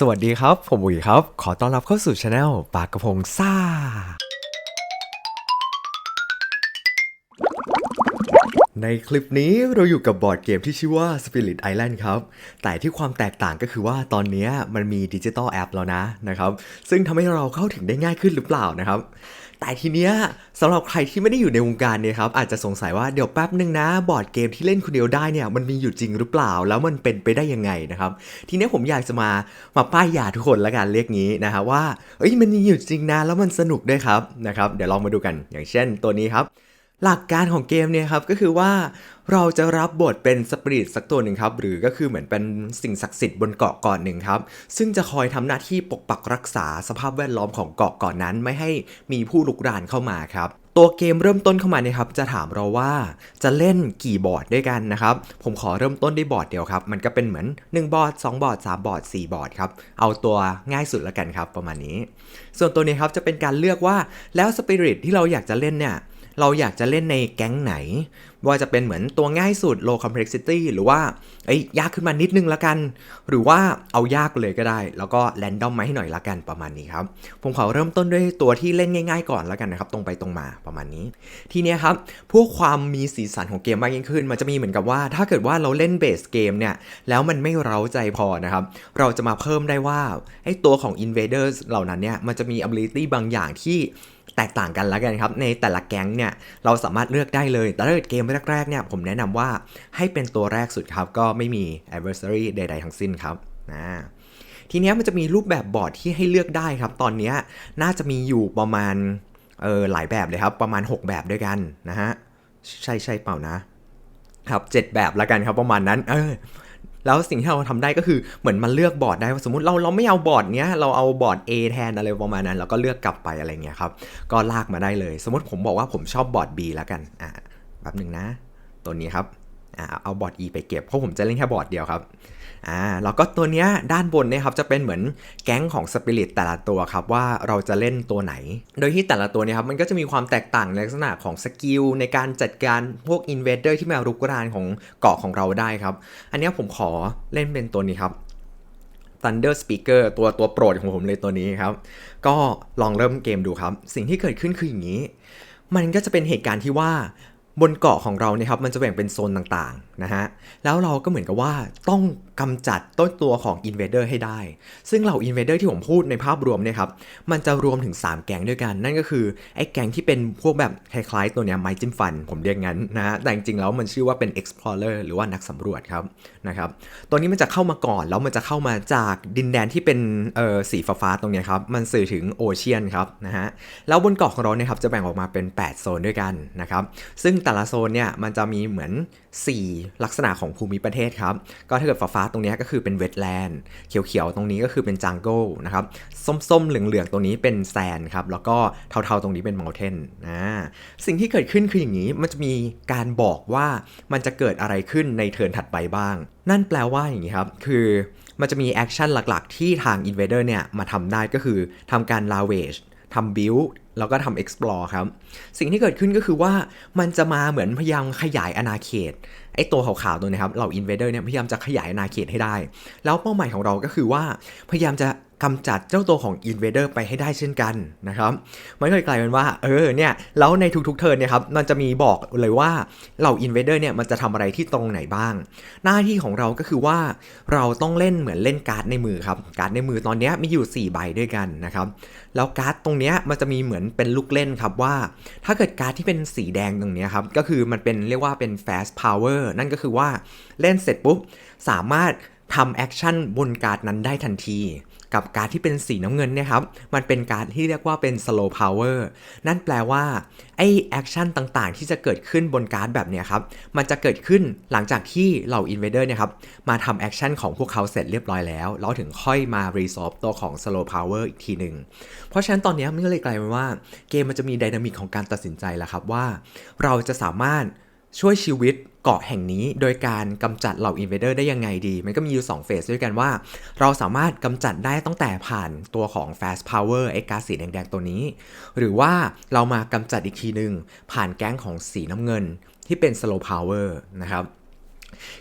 สวัสดีครับ ผมอุ๋ยครับ ขอต้อนรับเข้าสู่ช anel ปากกระพงซ่า ในคลิปนี้เราอยู่กับบอร์ดเกมที่ชื่อว่า Spirit Island ครับ แต่ที่ความแตกต่างก็คือว่าตอนนี้มันมีดิจิตอลแอปแล้วนะนะครับ ซึ่งทำให้เราเข้าถึงได้ง่ายขึ้นหรือเปล่านะครับ แต่ทีเนี้ยสำหรับใครที่ไม่ได้อยู่ในวงการเนี่ยครับอาจจะสงสัยว่าเดี๋ยวแป๊บนึงนะบอร์ดเกมที่เล่นคนเดียวได้เนี่ยมันมีอยู่จริงหรือเปล่า แล้วมันเป็นไปได้ยังไงนะครับทีเนี้ยผมอยากจะมามาป้ายยาทุกคนละกันเรียกนี้นะฮะว่าเอ้ยมันมีอยู่จริงนะแล้วมันสนุกด้วยครับนะครับเดี๋ยวลองมาดูกันอย่างเช่นตัวนี้ครับ หลักการของเกมเนี่ยครับก็คือว่าเราจะรับบทเป็นสปิริตสักตัวหนึ่งครับ หรือก็คือเหมือนเป็นสิ่งศักดิ์สิทธิ์บนเกาะเกาะหนึ่งครับ ซึ่งจะคอยทำหน้าที่ปกปักรักษาสภาพแวดล้อมของเกาะเกาะนั้นไม่ให้มีผู้ลุกรานเข้ามาครับตัวเกมเริ่มต้นเข้ามาเนี่ยครับ จะถามเราว่าจะเล่นกี่บอร์ดด้วยกันนะครับ ผมขอเริ่มต้นด้วยบอร์ดเดียวครับ มันก็เป็นเหมือน 1 บอร์ด 2 บอร์ด 3 บอร์ด 4 บอร์ดครับ เอาตัวง่ายสุดละกันครับประมาณนี้ ส่วนตัวนี้ครับจะเป็นการเลือกว่าแล้วสปิริตที่เราอยากจะเล่นเนี่ย เราอยากจะเล่นในแก๊งไหน ว่าจะเป็นเหมือนตัวง่ายสุด low complexity หรือว่าเอ้ยยากขึ้นมานิดนึงละกัน หรือว่าเอายากเลยก็ได้ แล้วก็ random มาให้หน่อยละกันประมาณนี้ครับ ผมขอเริ่มต้นด้วยตัวที่เล่นง่าย ๆ ก่อนละกันนะครับ ตรงไปตรงมาประมาณนี้ ทีเนี้ยครับพวกความมีสีสันของเกมมากยิ่งขึ้น มันจะมีเหมือนกับว่า ถ้าเกิดว่าเราเล่นเบสเกมเนี่ยแล้วมันไม่เร้าใจพอนะครับเราจะมาเพิ่มได้ว่าไอ้ตัวของ invaders เหล่านั้นเนี่ยมันจะมี ability บางอย่างที่ แตกต่างกันแล้วกันครับ ในแต่ละแก๊งเนี่ยเราสามารถเลือกได้เลย แต่ถ้าเกิดเกมแรกๆเนี่ยผมแนะนำว่าให้เป็นตัวแรกสุดครับ ก็ไม่มี adversary ใด ๆ ทั้งสิ้นครับนะทีนี้มันจะมีรูปแบบบอร์ดที่ให้เลือกได้ครับ ตอนนี้น่าจะมีอยู่ประมาณเออหลายแบบเลยครับ ประมาณ 6 แบบด้วยกันนะฮะ ใช่ใช่เปล่านะครับเจ็ดแบบละกันครับประมาณนั้น เออ แล้วสิ่งที่เราทำได้ก็คือเหมือนมันเลือกบอร์ดได้ว่าสมมติเราเราไม่เอาบอร์ดเนี้ยเราเอาบอร์ด A แทนอะไรประมาณนั้นแล้วก็เลือกกลับไปอะไรเงี้ยครับก็ลากมาได้เลย สมมติผมบอกว่าผมชอบบอร์ด B แล้วกันอ่าแป๊บหนึ่งนะ ตัวนี้ครับ เอาบอร์ด E ไปเก็บเพราะผมจะเล่นแค่บอร์ดเดียวครับอ่าแล้วก็ตัวเนี้ยด้านบนเนี่ยครับจะเป็นเหมือนแก๊งของสปิริตแต่ละตัวครับว่าเราจะเล่นตัวไหน โดยที่แต่ละตัวเนี่ยครับมันก็จะมีความแตกต่างในลักษณะของสกิลในการจัดการพวกอินเวเดอร์ที่มารุกรานของเกาะของเราได้ครับ อันนี้ผมขอเล่นเป็นตัวนี้ครับ Thunder Speaker ตัวตัวโปรดของผมเลยตัวนี้ครับ ก็ลองเริ่มเกมดูครับ สิ่งที่เกิดขึ้นคืออย่างนี้ มันก็จะเป็นเหตุการณ์ที่ว่า บนเกาะของเราเนี่ยครับมันจะแบ่งเป็นโซนต่างๆนะฮะแล้วเราก็เหมือนกับว่าต้องกำจัดต้นตัวของ Invader ให้ได้ ซึ่งเหล่า Invader ที่ผมพูดในภาพรวมเนี่ยครับมันจะรวมถึง 3 แก๊งด้วยกัน นั่นก็คือไอ้แก๊งที่เป็นพวกแบบคล้ายๆตัวเนี้ยไม้จิ้มฟัน ผมเรียกงั้นนะฮะแต่จริงๆแล้วมันชื่อว่าเป็น explorer หรือว่านักสำรวจครับนะครับตัวนี้มันจะเข้ามาก่อนแล้วมันจะเข้ามาจากดินแดนที่เป็นเอ่อสีฟ้าๆตรงเนี้ยครับมันสื่อถึงโอเชียนครับนะฮะแล้วบนเกาะของเราเนี่ยครับจะแบ่งออกมาเป็น 8 โซนด้วยกันนะครับซึ่งแต่ละโซนเนี่ยมันจะมีเหมือน 4 ลักษณะของภูมิประเทศครับ ก็ถ้าเกิดฟ้าๆตรงนี้ก็คือเป็นเวทแลนด์เขียวๆ ตรงนี้ก็คือเป็นจังเกิลนะครับ ส้มๆ เหลืองๆ ตรงนี้เป็นแซนครับ แล้วก็เทาๆ ตรงนี้เป็นม u ลเทนนะสิ่งที่เกิดขึ้นคืออย่างนี้มันจะมีการบอกว่ามันจะเกิดอะไรขึ้นในเทิร์นถัดไปบ้าง นั่นแปลว่าอย่างนี้ครับ คือมันจะมีแอคชั่นหลักๆ ที่ทาง Invader เนี่ยมาทำได้ก็คือทำการ lavage ทำ build แล้วก็ทำ explore ครับ สิ่งที่เกิดขึ้นก็คือว่ามันจะมาเหมือนพยายามขยายอาณาเขตไอ้ตัวขาวๆตัวนี้ครับเหล่า invader เนี่ยพยายามจะขยายอาณาเขตให้ได้ แล้วเป้าหมายของเราก็คือว่าพยายามจะ กำจัดเจ้าตัวของ invader ไปให้ได้เช่นกันนะครับ มันก็เลยกลายเป็นว่า เออเนี่ยแล้วในทุกๆเทิร์นเนี่ยครับมันจะมีบอกเลยว่าเหล่า invader เนี่ยมันจะทำอะไรที่ตรงไหนบ้าง หน้าที่ของเราก็คือว่าเราต้องเล่นเหมือนเล่นการ์ดในมือครับการ์ดในมือตอนนี้มีอยู่ 4 ใบด้วยกันนะครับแล้วการ์ดตรงเนี้ยมันจะมีเหมือนเป็นลูกเล่นครับว่า ถ้าเกิดการ์ดที่เป็นสีแดงตรงนี้ครับก็คือมันเป็นเรียกว่าเป็น fast power นั่นก็คือว่าเล่นเสร็จปุ๊บสามารถทำแอคชั่นบนการ์ดนั้นได้ทันที กับการที่เป็นสีน้ำเงินเนี่ยครับ มันเป็นการที่เรียกว่าเป็น slow power นั่นแปลว่าไอแอคชั่นต่างๆ ที่จะเกิดขึ้นบนการ์ดแบบเนี้ยครับ มันจะเกิดขึ้นหลังจากที่เหล่า invader เนี่ยครับ มาทำแอคชั่นของพวกเขาเสร็จเรียบร้อยแล้วแล้วถึงค่อยมา resolve ตัวของ slow power อีกทีหนึ่ง เพราะฉะนั้นตอนนี้มันก็เลยกลายเป็นว่าเกมมันจะมีไดนามิกของการตัดสินใจแล้วครับว่า เราจะสามารถช่วยชีวิต เกาะแห่งนี้ โดยการกำจัดเหล่า Invader ได้ยังไงดี มันก็มีอยู่2เฟสด้วยกันว่า เราสามารถกำจัดได้ตั้งแต่ผ่านตัวของ Fast Power ไอ้ก๊าซสีแดงๆตัวนี้ หรือว่าเรามากำจัดอีกทีหนึ่งผ่านแก๊งของสีน้ำเงิน ที่เป็น Slow Power นะครับ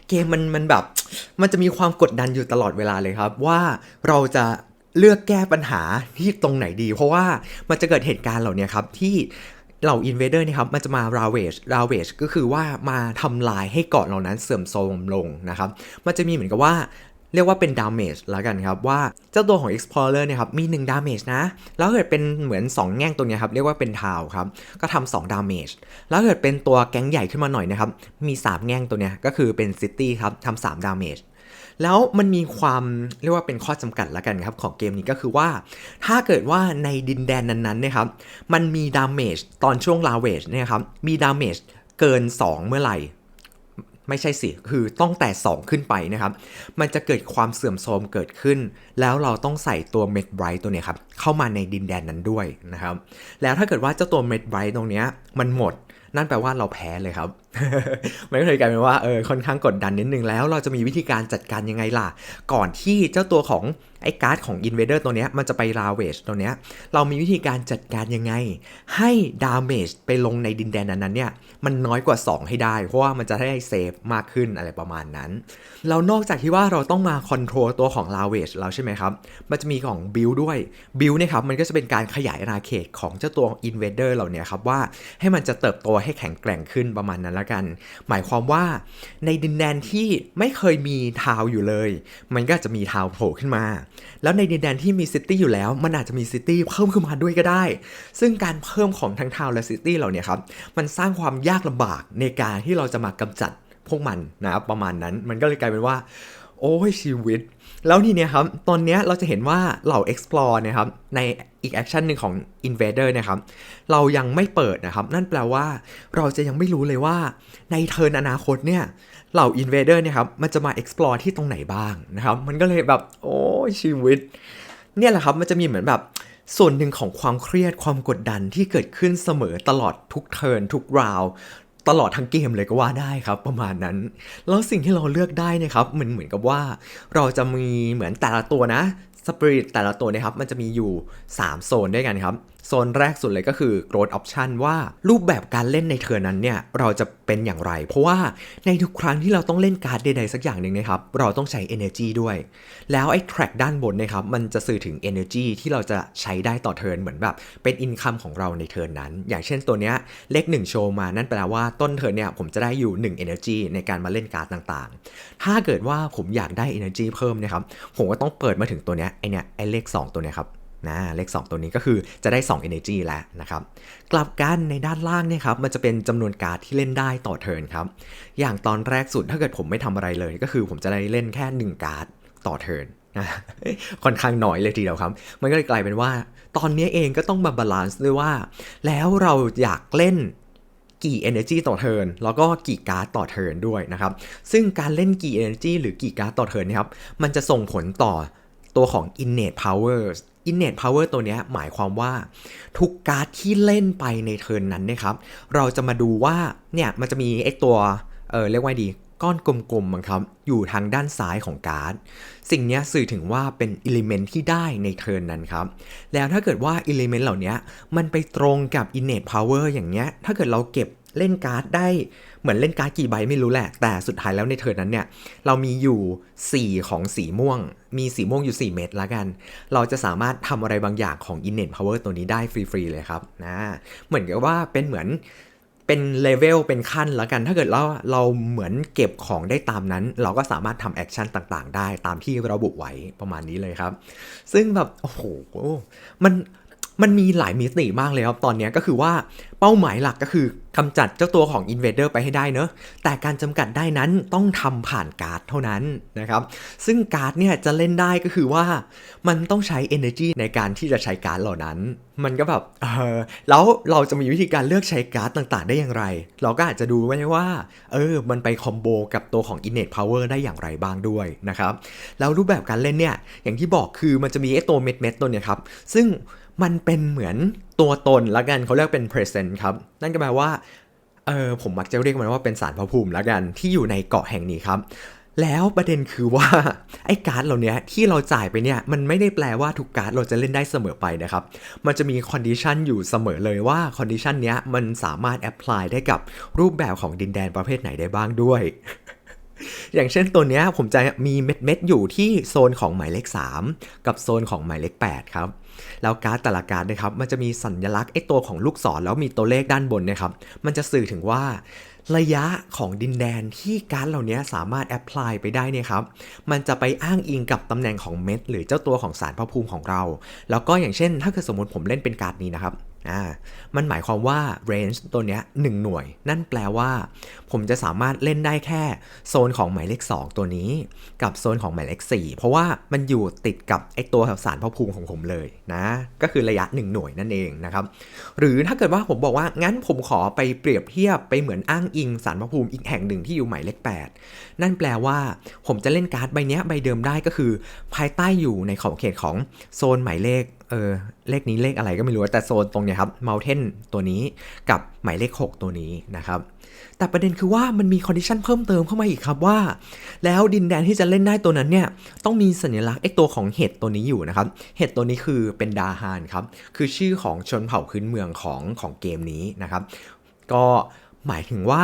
เกมมันมันแบบมันจะมีความกดดันอยู่ตลอดเวลาเลยครับ ว่าเราจะเลือกแก้ปัญหาที่ตรงไหนดี เพราะว่ามันจะเกิดเหตุการณ์เหล่านี้ครับที่ เหล่าอินเวเดอร์นี่ครับมันจะมา ravage ravage ก็คือว่ามาทำลายให้เกาะเหล่านั้นเสื่อมโทรมลงนะครับ มันจะมีเหมือนกับว่าเรียกว่าเป็น damage แล้วกันครับ ว่าเจ้าตัวของ explorer เนี่ยครับมี1 damage นะ แล้วเกิดเป็นเหมือน 2 แง่งตัวเนี้ยครับ เรียกว่าเป็น town ครับ ก็ทำ2 damage แล้วเกิดเป็นตัวแก๊งใหญ่ขึ้นมาหน่อยนะครับ มี 3 แง่งตัวเนี้ยก็คือเป็น city ครับทำ3 damage แล้วมันมีความเรียกว่าเป็นข้อจำกัดล้วกันครับของเกมนี้ก็คือว่า ถ้าเกิดว่าในดินแดนนั้นๆเนะครับมันมีดาเมจตอนช่วงลาเวจเนี่ยครับมีดาเมจเกิน 2 เมื่อไหร่ไม่ใช่สิ คือต้องแต่ 2 ขึ้นไปนะครับ มันจะเกิดความเสื่อมโทรมเกิดขึ้น แล้วเราต้องใส่ตัวเมดไบรท์ตัวนี้ครับ เข้ามาในดินแดนนั้นด้วยนะครับ แล้วถ้าเกิดว่าเจ้าตัวเมดไบรท์ตรงเนี้ยมันหมด นั่นแปลว่าเราแพ้เลยครับ มันก็เลยกลายเป็นว่าเออค่อนข้างกดดันนิดนึงแล้วเราจะมีวิธีการจัดการยังไงล่ะ ก่อนที่เจ้าตัวของไอ้การ์ดของ Invader ตัวเนี้ยมันจะไป Ravage ตัวเนี้ยเรามีวิธีการจัดการยังไง ให้ดาเมจไปลงในดินแดนนั้นเนี่ยมันน้อยกว่า 2 ให้ได้ เพราะว่ามันจะได้เซฟมากขึ้นอะไรประมาณนั้น เรานอกจากที่ว่าเราต้องมาคอนโทรลตัวของ Ravage แล้วใช่ไหมครับ มันจะมีของ Build ด้วย Build เนี่ยครับมันก็จะเป็นการขยายอาณาเขตของเจ้าตัว Invader เหล่าเนี้ครับว่าให้มันจะเติบโตให้แข็งแกร่งขึ้นประมาณนั้นละกัน หมายความว่าในดินแดนที่ไม่เคยมีทาวอยู่เลย มันก็จะมีทาวโผล่ขึ้นมา แล้วในดินแดนที่มีซิตี้อยู่แล้ว มันอาจจะมีซิตี้เพิ่มขึ้นมาด้วยก็ได้ ซึ่งการเพิ่มของทั้งทาวและซิตี้เหล่านี้ครับ มันสร้างความยากลำบากในการที่เราจะมากำจัดพวกมันนะครับประมาณนั้น มันก็เลยกลายเป็นว่า โอ้ยชีวิต แล้วทีเนี้ยครับตอนเนี้ยเราจะเห็นว่าเหล่า explore นะครับในอีกแอคชั่นหนึ่งของ invader นะครับเรายังไม่เปิดนะครับ นั่นแปลว่าเราจะยังไม่รู้เลยว่าในเทิร์นอนาคตเนี่ยเหล่า invader เนี่ยครับมันจะมา explore ที่ตรงไหนบ้างนะครับมันก็เลยแบบโอ้ชีวิต เนี่ยแหละครับมันจะมีเหมือนแบบส่วนหนึ่งของความเครียดความกดดันที่เกิดขึ้นเสมอตลอดทุกเทิร์นทุกราว ตลอดทั้งเกมเลยก็ว่าได้ครับประมาณนั้น แล้วสิ่งที่เราเลือกได้นะครับเหมือนเหมือนกับว่า เราจะมีเหมือนแต่ละตัวนะสปิริตแต่ละตัวนะครับมันจะมีอยู่ 3 โซนด้วยกันครับ โซนแรกสุดเลยก็คือ growth option ว่ารูปแบบการเล่นในเทิร์นนั้นเนี่ยเราจะเป็นอย่างไร เพราะว่าในทุกครั้งที่เราต้องเล่นการ์ดใดๆสักอย่างหนึ่งนะครับเราต้องใช้ energy ด้วย แล้วไอ้ track ด้านบนนะครับมันจะสื่อถึง energy ที่เราจะใช้ได้ต่อเทิร์นเหมือนแบบเป็น income ของเราในเทิร์นนั้น อย่างเช่นตัวเนี้ยเลข1โชว์มานั่นแปลว่าต้นเทิร์นเนี่ยผมจะได้อยู่ 1 energy ในการมาเล่นการ์ดต่างๆ ถ้าเกิดว่าผมอยากได้ energy เพิ่มนะครับผมก็ต้องเปิดมาถึงตัวเนี้ยไอเนี้ยไอเลข 2 ตัวเนี้ยครับ นะเลข 2 ตัวนี้ก็คือจะได้ 2 energy แล้วนะครับ กลับกันในด้านล่างเนี่ยครับมันจะเป็นจำนวนการ์ดที่เล่นได้ต่อเทิร์นครับ อย่างตอนแรกสุดถ้าเกิดผมไม่ทำอะไรเลย ก็คือผมจะได้เล่นแค่ 1 การ์ดต่อเทิร์นนะค่อนข้างน้อยเลยทีเดียวครับ มันก็เลยกลายเป็นว่า ตอนนี้เองก็ต้องมาบาลานซ์ด้วยว่า แล้วเราอยากเล่นกี่ energy ต่อเทิร์นแล้วก็กี่การ์ดต่อเทิร์นด้วยนะครับ ซึ่งการเล่นกี่ energy หรือกี่การ์ดต่อเทิร์นนะครับ มันจะส่งผลต่อตัวของ innate powers innate power ตัวนี้หมายความว่า ทุกการ์ดที่เล่นไปในเทิร์นนั้นนะครับ เราจะมาดูว่าเนี่ยมันจะมีไอตัวเออเรียกว่าดีก้อนกลมๆมั้งครับ อยู่ทางด้านซ้ายของการ์ด สิ่งนี้สื่อถึงว่าเป็นอิเลเมนที่ได้ในเทิร์นนั้นครับ แล้วถ้าเกิดว่าอิเลเมนเหล่านี้มันไปตรงกับ innate power อย่างเงี้ย ถ้าเกิดเราเก็บ เล่นการ์ดได้เหมือนเล่นการ์ดกี่ใบไม่รู้แหละ แต่สุดท้ายแล้วในเทิร์นนั้นเนี่ย เรามีอยู่ 4 ของสีม่วง มีสีม่วงอยู่ 4 เม็ดละกัน เราจะสามารถทำอะไรบางอย่างของ innate power ตัวนี้ได้ฟรี ๆ เลยครับนะเหมือนกับว่าเป็นเหมือนเป็นเลเวลเป็นขั้นแล้วกัน ถ้าเกิดเราเราเหมือนเก็บของได้ตามนั้น เราก็สามารถทำแอคชั่นต่างๆ ได้ตามที่ระบุไว้ประมาณนี้เลยครับ ซึ่งแบบ โอ้โห มัน มันมีหลายมิติมากเลยครับ ตอนนี้ก็คือว่าเป้าหมายหลักก็คือกำจัดเจ้าตัวของ Invader ไปให้ได้เนอะแต่การจำกัดได้นั้นต้องทำผ่านการ์ดเท่านั้นนะครับ ซึ่งการ์ดเนี่ยจะเล่นได้ก็คือว่ามันต้องใช้ energy ในการที่จะใช้การ์ดเหล่านั้น มันก็แบบเออแล้วเราจะมีวิธีการเลือกใช้การ์ดต่างๆ ได้อย่างไร เราก็อาจจะดูไว้ว่าเออมันไปคอมโบกับตัวของ innate power ได้อย่างไรบ้างด้วยนะครับ แล้วรูปแบบการเล่นเนี่ยอย่างที่บอกคือมันจะมีไอ้ตัวเม็ดเม็ดๆตัวเนี่ยครับซึ่ง มันเป็นเหมือนตัวตนละกันเขาเรียกเป็น present ครับ นั่นก็แปลว่าเออผมมักจะเรียกมันว่าเป็นสารพระภูมิละกันที่อยู่ในเกาะแห่งนี้ครับ แล้วประเด็นคือว่าไอ้การ์ดเหล่านี้ที่เราจ่ายไปเนี่ยมันไม่ได้แปลว่าทุกการ์ดเราจะเล่นได้เสมอไปนะครับ มันจะมีคอนดิชันอยู่เสมอเลยว่าคอนดิชันเนี้ยมันสามารถแอพพลายได้กับรูปแบบของดินแดนประเภทไหนได้บ้างด้วย อย่างเช่นตัวเนี้ยผมจะมีเม็ดเม็ดอยู่ที่โซนของหมายเลข 3 กับโซนของหมายเลข 8 ครับ แล้วการ์ดแต่ละการ์ดนะครับ มันจะมีสัญลักษณ์ไอ้ตัวของลูกศรแล้วมีตัวเลขด้านบนนะครับ มันจะสื่อถึงว่าระยะของดินแดนที่การ์ดเหล่านี้สามารถแอพพลายไปได้เนี่ยครับ มันจะไปอ้างอิงกับตำแหน่งของเม็ดหรือเจ้าตัวของสารพระภูมิของเรา แล้วก็อย่างเช่น ถ้าเกิดสมมติผมเล่นเป็นการ์ดนี้นะครับ อ่ามันหมายความว่า range ตัวเนี้ย1หน่วย นั่นแปลว่า ผมจะสามารถเล่นได้แค่โซนของหมายเลข 2 ตัวนี้ กับโซนของหมายเลข 4 เพราะว่ามันอยู่ติดกับไอตัวสารพระภูมิของผมเลยนะ ก็คือระยะ 1 หน่วยนั่นเองนะครับ หรือถ้าเกิดว่าผมบอกว่างั้นผมขอไปเปรียบเทียบไปเหมือนอ้างอิงสารพระภูมิอีกแห่งหนึ่งที่อยู่หมายเลข 8 นั่นแปลว่า ผมจะเล่นการ์ดใบเนี้ยใบเดิมได้ก็คือ ภายใต้อยู่ในขอบเขตของโซนหมายเลข เออเลขนี้เลขอะไรก็ไม่รู้แต่โซนตรงเนี้ยครับ Mountain ตัวนี้กับหมายเลข 6 ตัวนี้นะครับ แต่ประเด็นคือว่ามันมีคอนดิชันเพิ่มเติมเข้ามาอีกครับว่า แล้วดินแดนที่จะเล่นได้ตัวนั้นเนี่ยต้องมีสัญลักษณ์ไอตัวของเห็ดตัวนี้อยู่นะครับเห็ดตัวนี้คือเป็นดาฮานครับ คือชื่อของชนเผ่าพื้นเมืองของของเกมนี้นะครับ ก็ หมายถึงว่า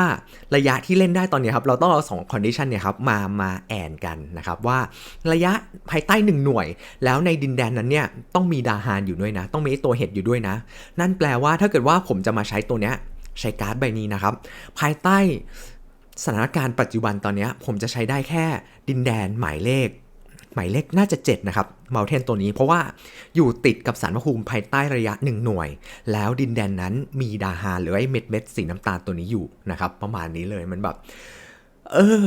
ระยะที่เล่นได้ตอนนี้ครับ เราต้องเอาสองคอนดิชันเนี่ยครับมามาแอนกันนะครับ ว่าระยะภายใต้ 1 หน่วย แล้วในดินแดนนั้นเนี่ยต้องมีดาฮานอยู่ด้วยนะ ต้องมีตัวเห็ดอยู่ด้วยนะ นั่นแปลว่าถ้าเกิดว่าผมจะมาใช้ตัวเนี้ยใช้การ์ดใบนี้นะครับ ภายใต้สถานการณ์ปัจจุบันตอนนี้ผมจะใช้ได้แค่ดินแดนหมายเลข หมายเลขน่าจะ 7 นะครับเมาเทนตัวนี้ เพราะว่าอยู่ติดกับสารพระภูมิภายใต้ระยะ 1 หน่วย แล้วดินแดนนั้นมีดาฮาหรือไอ้เม็ดเม็ดสีน้ำตาลตัวนี้อยู่นะครับ ประมาณนี้เลยมันแบบ เออ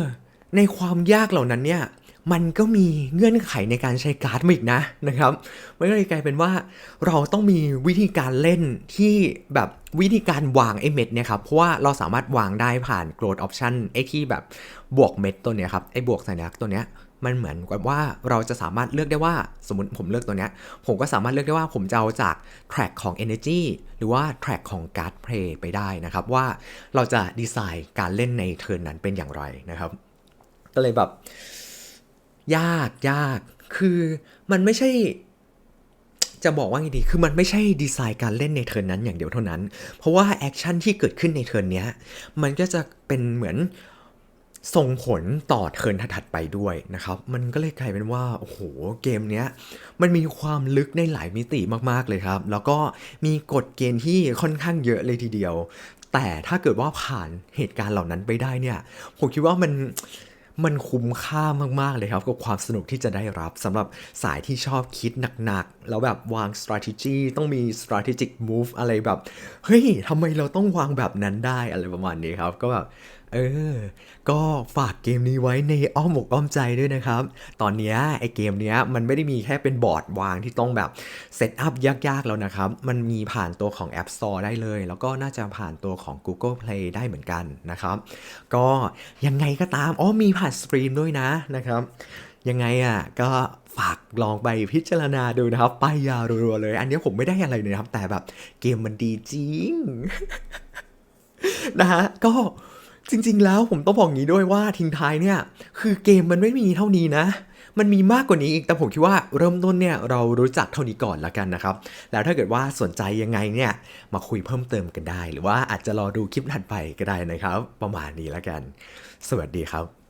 ในความยากเหล่านั้นเนี่ย มันก็มีเงื่อนไขในการใช้การ์ดมาอีกนะนะครับมันก็เลยกลายเป็นว่า เราต้องมีวิธีการเล่นที่แบบวิธีการวางไอ้เม็ดเนี่ยครับ เพราะว่าเราสามารถวางได้ผ่าน growth option ไอ้ที่แบบบวกเม็ดตัวเนี้ยครับไอ้บวกสัญลักษณ์ตัวเนี้ย มันเหมือนกับว่าเราจะสามารถเลือกได้ว่าสมมติผมเลือกตัวเนี้ยผมก็สามารถเลือกได้ว่าผมจะเอาจาก track ของ energy หรือว่า track ของ card play ไปได้นะครับว่าเราจะดีไซน์การเล่นในเทิร์นนั้นเป็นอย่างไรนะครับ ก็เลยแบบ ยากยากคือมันไม่ใช่จะบอกว่าไงดี คือมันไม่ใช่ดีไซน์การเล่นในเทิร์นนั้นอย่างเดียวเท่านั้น เพราะว่าแอคชั่นที่เกิดขึ้นในเทิร์นเนี้ยมันก็จะเป็นเหมือน ส่งผลต่อเทิร์นถัดไปด้วยนะครับ มันก็เลยกลายเป็นว่า โอ้โห เกมเนี้ย มันมีความลึกในหลายมิติมากๆเลยครับ แล้วก็มีกฎเกณฑ์ที่ค่อนข้างเยอะเลยทีเดียว แต่ถ้าเกิดว่าผ่านเหตุการณ์เหล่านั้นไปได้เนี่ย ผมคิดว่ามันมันคุ้มค่ามาก ๆ เลยครับ กับความสนุกที่จะได้รับสำหรับสายที่ชอบคิดหนัก ๆ แล้วแบบวาง strategy ต้องมี strategic move อะไรแบบ เฮ้ยทำไมเราต้องวางแบบนั้นได้อะไรประมาณนี้ครับ ก็แบบ เออ ก็ฝากเกมนี้ไว้ในอ้อมอกอ้อมใจด้วยนะครับ ตอนนี้ไอเกมเนี้ยมันไม่ได้มีแค่เป็นบอร์ดวางที่ต้องแบบเซตอัพยากๆแล้วนะครับ มันมีผ่านตัวของ App Store ได้เลย แล้วก็น่าจะผ่านตัวของ Google Play ได้เหมือนกันนะครับ ก็ยังไงก็ตาม อ๋อมีผ่านสตรีมด้วยนะนะครับยังไงอะก็ฝากลองไปพิจารณาดูนะครับ ไปยาวรัวๆเลย อันนี้ผมไม่ได้อะไรเลยนะครับ แต่แบบเกมมันดีจริง นะฮะก็ จริง ๆ แล้วผมต้องบอกงี้ด้วยว่าทิ้งท้ายเนี่ย คือเกมมันไม่มีเท่านี้นะ มันมีมากกว่านี้อีก แต่ผมคิดว่าเริ่มต้นเนี่ยเรารู้จักเท่านี้ก่อนละกันนะครับ แล้วถ้าเกิดว่าสนใจยังไงเนี่ย มาคุยเพิ่มเติมกันได้ หรือว่าอาจจะรอดูคลิปถัดไปก็ได้นะครับ ประมาณนี้ละกัน สวัสดีครับ